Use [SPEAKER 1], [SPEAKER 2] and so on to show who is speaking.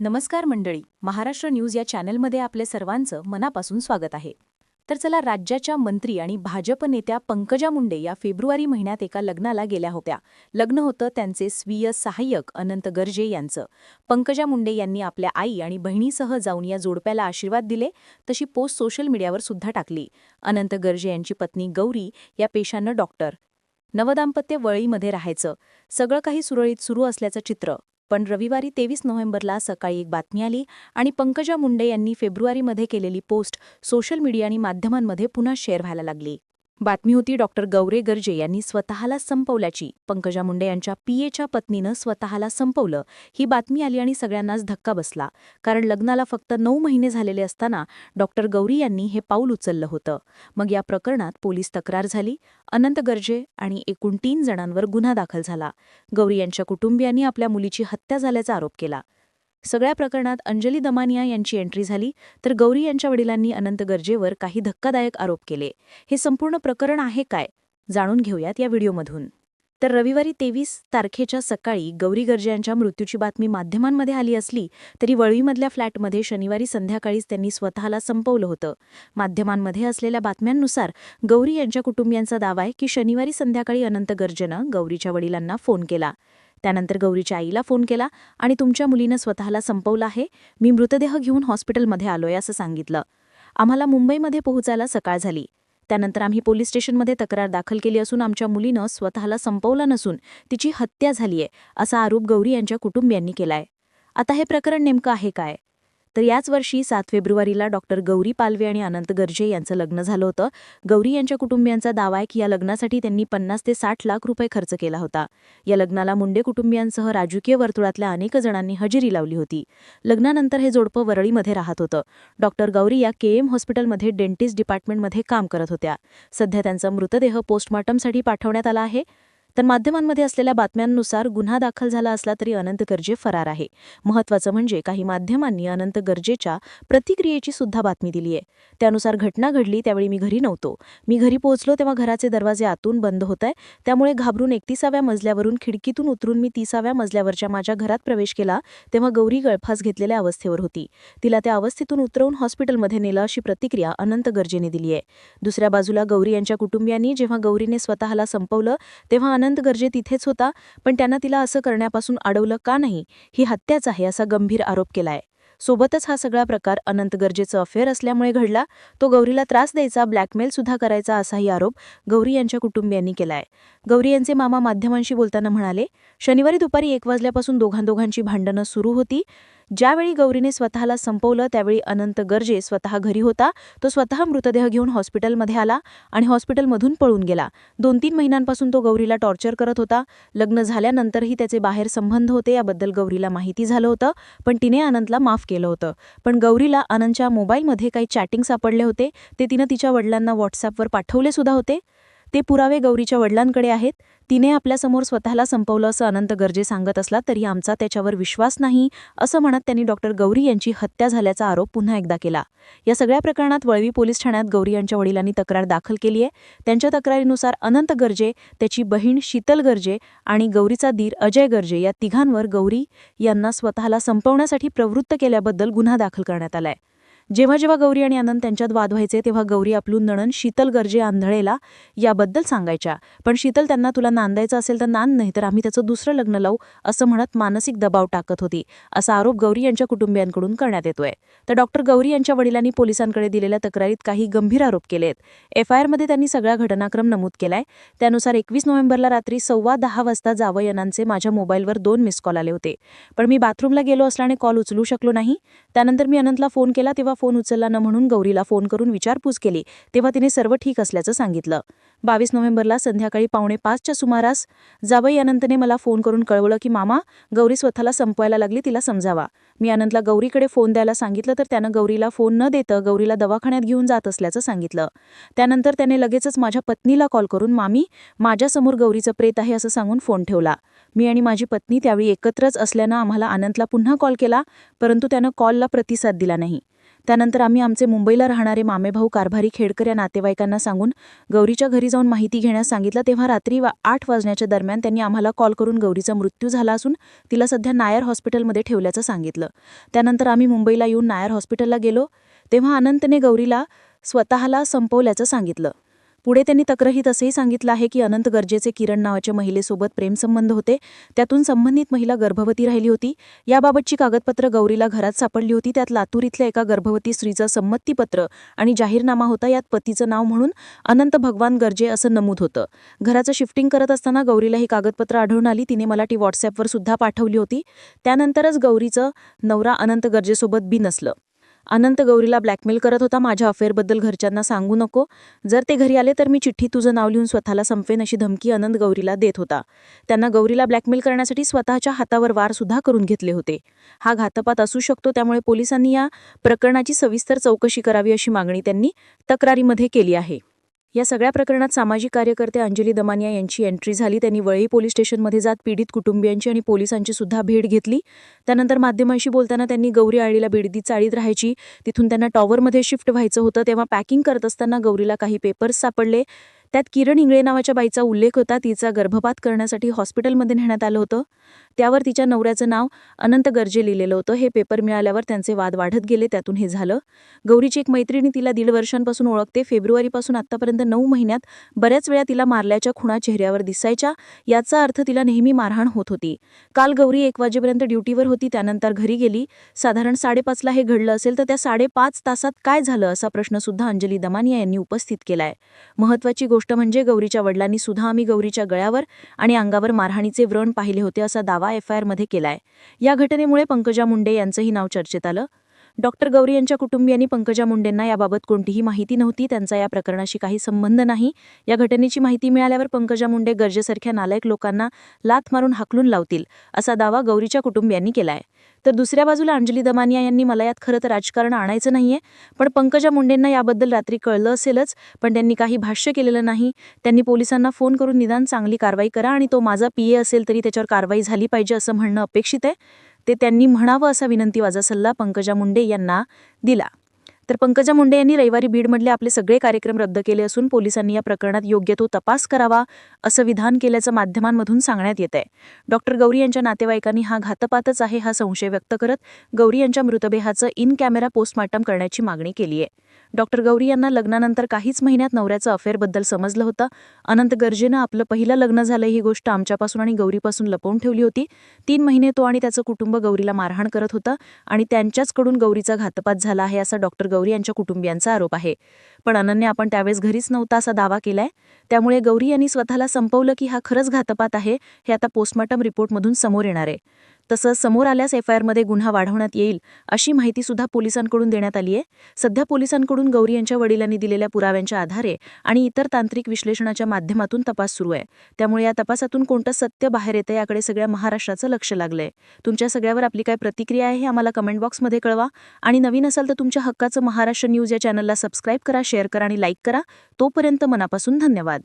[SPEAKER 1] नमस्कार मंडळी महाराष्ट्र न्यूज या चॅनलमध्ये आपले सर्वांचं मनापासून स्वागत आहे. तर चला राज्याच्या मंत्री आणि भाजप नेत्या पंकजा मुंडे या फेब्रुवारी महिन्यात एका लग्नाला गेल्या होत्या. लग्न होतं त्यांचे स्वीय सहाय्यक अनंत गर्जे यांचं. पंकजा मुंडे यांनी आपल्या आई आणि बहिणीसह जाऊन या जोडप्याला आशीर्वाद दिले तशी पोस्ट सोशल मीडियावर सुद्धा टाकली. अनंत गर्जे यांची पत्नी गौरी या पेशानं डॉक्टर. नवदाम्पत्य वळीमध्ये राहायचं. सगळं काही सुरळीत सुरू असल्याचं चित्र. पण रविवारी तेवीस नोव्हेंबरला सकाळी एक बातमी आली आणि पंकजा मुंडे यांनी फेब्रुवारीमध्ये केलेली पोस्ट सोशल मीडिया आणि माध्यमांमध्ये पुन्हा शेअर व्हायला लागली. बातमी होती डॉक्टर गौरे गर्जे यांनी स्वतःला संपवल्याची. पंकजा मुंडे यांच्या पीएच्या पत्नीनं स्वतःला संपवलं. ही बातमी आली आणि सगळ्यांनाच धक्का बसला. कारण लग्नाला फक्त नऊ महिने झालेले असताना डॉक्टर गौरी यांनी हे पाऊल उचललं होतं. मग या प्रकरणात पोलीस तक्रार झाली. अनंत गर्जे आणि एकूण तीन जणांवर गुन्हा दाखल झाला. गौरी यांच्या कुटुंबियांनी आपल्या मुलीची हत्या झाल्याचा आरोप केला. सगळ्या प्रकरणात अंजली दमानिया यांची एंट्री झाली तर गौरी यांच्या वडिलांनी अनंत गर्जेवर काही धक्कादायक आरोप केले. हे संपूर्ण प्रकरण आहे काय? जाणून घेऊयात या व्हिडिओमधून. तर रविवारी तेवीस तारखेच्या सकाळी गौरी गर्जे यांच्या मृत्यूची बातमी माध्यमांमध्ये आली असली तरी वळवीमधल्या फ्लॅटमध्ये शनिवारी संध्याकाळीच त्यांनी स्वतःला संपवलं होतं. माध्यमांमध्ये असलेल्या बातम्यांनुसार गौरी यांच्या कुटुंबियांचा दावा आहे की शनिवारी संध्याकाळी अनंत गर्जेनं गौरीच्या वडिलांना फोन केला. त्यानंतर गौरीच्या आईला फोन केला आणि तुमच्या मुलीनं स्वतःला संपवलं आहे मी मृतदेह घेऊन हॉस्पिटलमध्ये आलोय असं सांगितलं. आम्हाला मुंबईमध्ये पोहोचायला सकाळ झाली. त्यानंतर आम्ही पोलीस स्टेशनमध्ये तक्रार दाखल केली असून आमच्या मुलीनं स्वतःला संपवलं नसून तिची हत्या झालीय असा आरोप गौरी यांच्या कुटुंबियांनी केलाय. आता हे प्रकरण नेमकं आहे काय? तर याच वर्षी सात फेब्रुवारीला डॉक्टर गौरी पालवे आणि अनंत गर्जे यांचं लग्न झालं होतं. गौरी यांच्या कुटुंबियांचा दावा आहे की या लग्नासाठी त्यांनी पन्नास ते साठ लाख रुपये खर्च केला होता. या लग्नाला मुंडे कुटुंबियांसह राजकीय वर्तुळातल्या अनेक जणांनी हजेरी लावली होती. लग्नानंतर हे जोडपं वरळीमध्ये राहत होतं. डॉक्टर गौरी या के एम हॉस्पिटलमध्ये डेंटिस्ट डिपार्टमेंटमध्ये काम करत होत्या. सध्या त्यांचा मृतदेह पोस्टमॉर्टमसाठी पाठवण्यात आला आहे. तर माध्यमांमध्ये असलेल्या बातम्यांनुसार गुन्हा दाखल झाला असला तरी अनंत गर्जे फरार आहे. महत्वाचं म्हणजे काही माध्यमांनी अनंत गर्जेच्या प्रतिक्रियेची सुद्धा बातमी दिली आहे. त्यानुसार घटना घडली त्यावेळी मी घरी नव्हतो. मी घरी पोहोचलो तेव्हा घराचे दरवाजे आतून बंद होत आहे त्यामुळे घाबरून एकतीसाव्या मजल्यावरून खिडकीतून उतरून मी तिसाव्या मजल्यावरच्या माझ्या घरात प्रवेश केला तेव्हा गौरी गळफास घेतलेल्या अवस्थेवर होती. तिला त्या अवस्थेतून उतरवून हॉस्पिटलमध्ये नेलं अशी प्रतिक्रिया अनंत गर्जेने दिली आहे. दुसऱ्या बाजूला गौरी यांच्या कुटुंबियांनी जेव्हा गौरीने स्वतःला संपवलं तेव्हा अनंत गर्जे तिथेच होता पण त्यांना तिला असं करण्यापासून अडवलं का नाही ही हत्याच आहे असा गंभीर आरोप केलाय. सोबतच हा सगळा प्रकार अनंत गरजेचं अफेअर असल्यामुळे घडला तो गौरीला त्रास द्यायचा ब्लॅकमेल सुद्धा करायचा असाही आरोप गौरी यांच्या कुटुंबियांनी केलाय. गौरी यांचे मामा माध्यमांशी बोलताना म्हणाले शनिवारी दुपारी एक वाजल्यापासून दोघांदोघांची भांडणं सुरू होती. ज्यावेळी गौरीने स्वतःला संपवलं त्यावेळी अनंत गर्जे स्वतः घरी होता. तो स्वतः मृतदेह घेऊन हॉस्पिटलमध्ये आला आणि हॉस्पिटलमधून पळून गेला. दोन तीन महिन्यांपासून तो गौरीला टॉर्चर करत होता. लग्न झाल्यानंतरही त्याचे बाहेर संबंध होते याबद्दल गौरीला माहिती झालं होतं पण तिने अनंतला माफ केलं होतं. पण गौरीला अनंतच्या मोबाईलमध्ये काही चॅटिंग सापडले होते. ते तिनं तिच्या वडिलांना व्हॉट्सअपवर पाठवले सुद्धा होते. ते पुरावे गौरीच्या वडिलांकडे आहेत. तिने आपल्यासमोर स्वतःला संपवलं असं अनंत गर्जे सांगत असला तरी आमचा त्याच्यावर विश्वास नाही असं म्हणत त्यांनी डॉक्टर गौरी यांची हत्या झाल्याचा आरोप पुन्हा एकदा केला. या सगळ्या प्रकरणात वळवी पोलीस ठाण्यात गौरी यांच्या वडिलांनी तक्रार दाखल केली आहे. त्यांच्या तक्रारीनुसार अनंत गर्जे त्याची बहीण शीतल गर्जे आणि गौरीचा दीर अजय गर्जे या तिघांवर गौरी यांना स्वतःला संपवण्यासाठी प्रवृत्त केल्याबद्दल गुन्हा दाखल करण्यात आलाय. जेव्हा जेव्हा गौरी आणि आनंद त्यांच्यात वाद व्हायचे तेव्हा गौरी आपलून नणन शीतल गर्जे आंधळेला याबद्दल सांगायच्या. पण शीतल त्यांना तुला नांदायचं असेल तर नांद नाही तर आम्ही त्याचं दुसरं लग्न लावू असं म्हणत मानसिक दबाव टाकत होती. असा आरोप गौरी यांच्या कुटुंबियांकडून करण्यात येतोय. तर डॉक्टर गौरी यांच्या वडिलांनी पोलिसांकडे दिलेल्या तक्रारीत काही गंभीर आरोप केलेत. एफ आय आरमध्ये त्यांनी सगळा घटनाक्रम नमूद केलाय. त्यानुसार एकवीस नोव्हेंबरला रात्री सव्वा दहा वाजता जावयनांचे माझ्या मोबाईलवर दोन मिस कॉल आले होते. पण मी बाथरूमला गेलो असल्याने कॉल उचलू शकलो नाही. त्यानंतर मी अनंतला फोन केला तेव्हा फोन उचलला न म्हणून गौरीला फोन करून विचारपूस केली. तेव्हा तिने सर्व ठीक असल्याचं सांगितलं. बावीस नोव्हेंबरला संध्याकाळी पावणे पाचच्या सुमारास जावई अनंतने मला फोन करून कळवलं की मामा गौरी स्वतःला संपवायला लागली तिला समजावा. मी अनंतला गौरीकडे फोन द्यायला सांगितलं तर त्यानं गौरीला फोन न देतं गौरीला दवाखान्यात घेऊन जात असल्याचं सांगितलं. त्यानंतर त्याने लगेचच माझ्या पत्नीला कॉल करून मामी माझ्यासमोर गौरीचं प्रेत आहे असं सांगून फोन ठेवला. मी आणि माझी पत्नी त्यावेळी एकत्रच असल्यानं आम्हाला अनंतला पुन्हा कॉल केला परंतु त्यानं कॉलला प्रतिसाद दिला नाही. त्यानंतर आम्ही आमचे मुंबईला राहणारे मामेभाऊ कारभारी खेडकर या नातेवाईकांना सांगून गौरीच्या घरी जाऊन माहिती घेण्यास सांगितलं. तेव्हा रात्री वा आठ वाजण्याच्या दरम्यान त्यांनी आम्हाला कॉल करून गौरीचा मृत्यू झाला असून तिला सध्या नायर हॉस्पिटलमध्ये ठेवल्याचं सांगितलं. त्यानंतर आम्ही मुंबईला येऊन नायर हॉस्पिटलला गेलो. तेव्हा अनंतने गौरीला स्वतःला संपवल्याचं सांगितलं. पुढे त्यांनी तक्रारीत असंही सांगितलं आहे की अनंत गरजेचे किरण नावाच्या महिलेसोबत प्रेमसंबंध होते. त्यातून संबंधित महिला गर्भवती राहिली होती. याबाबतची कागदपत्र गौरीला घरात सापडली होती. त्यात लातूर इथल्या एका गर्भवती स्त्रीचं संमतीपत्र आणि जाहीरनामा होता. यात पतीचं नाव म्हणून अनंत भगवान गरजे असं नमूद होतं. घराचं शिफ्टिंग करत असताना गौरीला ही कागदपत्र आढळून आली. तिने मला ती व्हॉट्सॲपवर सुद्धा पाठवली होती. त्यानंतरच गौरीचं नवरा अनंत गरजेसोबत बी नसलं. अनंत गौरीला ब्लॅकमेल करत होता. माझ्या अफेअरबद्दल घरच्यांना सांगू नको. जर ते घरी आले तर मी चिठ्ठी तुझं नाव लिहून स्वतःला संपवेन अशी धमकी अनंत गौरीला देत होता. त्यांना गौरीला ब्लॅकमेल करण्यासाठी स्वतःच्या हातावर वार सुद्धा करून घेतले होते. हा घातपात असू शकतो त्यामुळे पोलिसांनी या प्रकरणाची सविस्तर चौकशी करावी अशी मागणी त्यांनी तक्रारीमध्ये केली आहे. या सगळ्या प्रकरणात सामाजिक कार्यकर्ते अंजली दमानिया यांची एंट्री झाली. त्यांनी वळई पोलीस स्टेशनमध्ये जात पीडित कुटुंबियांची आणि पोलिसांची सुद्धा भेट घेतली. त्यानंतर माध्यमांशी बोलताना त्यांनी गौरी आळीला बिडदी चाळीत राहायची. तिथून त्यांना टॉवरमध्ये शिफ्ट व्हायचं होतं. तेव्हा पॅकिंग करत असताना गौरीला काही पेपर्स सापडले. त्यात किरण इंगळे नावाच्या बाईचा उल्लेख होता. तिचा गर्भपात करण्यासाठी हॉस्पिटलमध्ये नेण्यात आलं होतं. त्यावर तिच्या नवऱ्याचं नाव अनंत गर्जे लिहिलेलं होतं. हे पेपर मिळाल्यावर त्यांचे वाद वाढत गेले. त्यातून हे झालं. गौरीची एक मैत्रिणी तिला दीड वर्षांपासून ओळखते. फेब्रुवारीपासून आत्तापर्यंत नऊ महिन्यात बऱ्याच वेळा तिला मारल्याच्या खुणा चेहऱ्यावर दिसायच्या. याचा अर्थ तिला नेहमी मारहाण होत होती. काल गौरी एक वाजेपर्यंत ड्युटीवर होती. त्यानंतर घरी गेली. साधारण साडेपाचला हे घडलं असेल तर त्या साडेपाच तासात काय झालं असा प्रश्नसुद्धा अंजली दमानिया यांनी उपस्थित केलाय. महत्वाची गोष्ट म्हणजे गौरीच्या वडिलांनी सुद्धा आम्ही गौरीच्या गळ्यावर आणि अंगावर मारहाणीचे व्रण पाहिले होते असा दावा एफ आय आरमध्ये केलाय. या घटनेमुळे पंकजा मुंडे यांचंही नाव चर्चेत आलं. डॉक्टर गौरी यांच्या कुटुंबियांनी पंकजा मुंडेंना याबाबत कोणतीही माहिती नव्हती. त्यांचा या प्रकरणाशी काही संबंध नाही. या घटनेची माहिती मिळाल्यावर पंकजा मुंडे गरजेसारख्या नालायक लोकांना लाथ मारून हाकलून लावतील असा दावा गौरीच्या कुटुंबियांनी केलाय. तर दुसऱ्या बाजूला अंजली दमानिया यांनी मला यात खरं तर राजकारण आणायचं नाहीये पण पंकजा मुंडेंना याबद्दल रात्री कळलं असेलच पण त्यांनी काही भाष्य केलेलं नाही. त्यांनी पोलिसांना फोन करून निदान चांगली कारवाई करा आणि तो माझा पीए असेल तरी त्याच्यावर कारवाई झाली पाहिजे असं म्हणणं अपेक्षित आहे. ते त्यांनी म्हणावं असा विनंती माझा सल्ला पंकजा मुंडे यांना दिला. तर पंकजा मुंडे यांनी रविवारी बीडमधले आपले सगळे कार्यक्रम रद्द केले असून पोलिसांनी या प्रकरणात योग्य तो तपास करावा असं विधान केल्याचं माध्यमांमधून सांगण्यात येत आहे डॉक्टर गौरी यांच्या नातेवाईकांनी हा घातपातच आहे हा संशय व्यक्त करत गौरी यांच्या मृतदेहाचं इन कॅमेरा पोस्टमार्टम करण्याची मागणी केली आहे डॉक्टर गौरी यांना लग्नानंतर काहीच महिन्यात नवऱ्याचं अफेअरबद्दल समजलं होतं. अनंत गर्जेनं आपलं पहिलं लग्न झालं ही गोष्ट आमच्यापासून आणि गौरीपासून लपवून ठेवली होती. तीन महिने तो आणि त्याचं कुटुंब गौरीला मारहाण करत होतं आणि त्यांच्याचकडून गौरीचा घातपात झाला आहे असा डॉक्टर गौरी यांच्या कुटुंबियांचा आरोप आहे. पण अनन्य आपण त्यावेळेस घरीच नव्हता असा दावा केलाय. त्यामुळे गौरी यांनी स्वतःला संपवलं की हा खरंच घातपात आहे हे आता पोस्टमार्टम रिपोर्टमधून समोर येणार आहे. तसंच समोर आल्यास एफ आय आरमध्ये गुन्हा वाढवण्यात येईल अशी माहिती सुद्धा पोलिसांकडून देण्यात आली आहे. सध्या पोलिसांकडून गौरी यांच्या वडिलांनी दिलेल्या पुराव्यांच्या आधारे आणि इतर तांत्रिक विश्लेषणाच्या माध्यमातून तपास सुरू आहे. त्यामुळे या तपासातून कोणतं सत्य बाहेर येतं याकडे सगळ्या महाराष्ट्राचं लक्ष लागलंय. तुमच्या सगळ्यावर आपली काय प्रतिक्रिया आहे हे आम्हाला कमेंट बॉक्समध्ये कळवा. आणि नवीन असाल तर तुमच्या हक्काचं महाराष्ट्र न्यूज या चॅनलला सबस्क्राईब करा शेअर करा आणि लाईक करा. तोपर्यंत मनापासून धन्यवाद.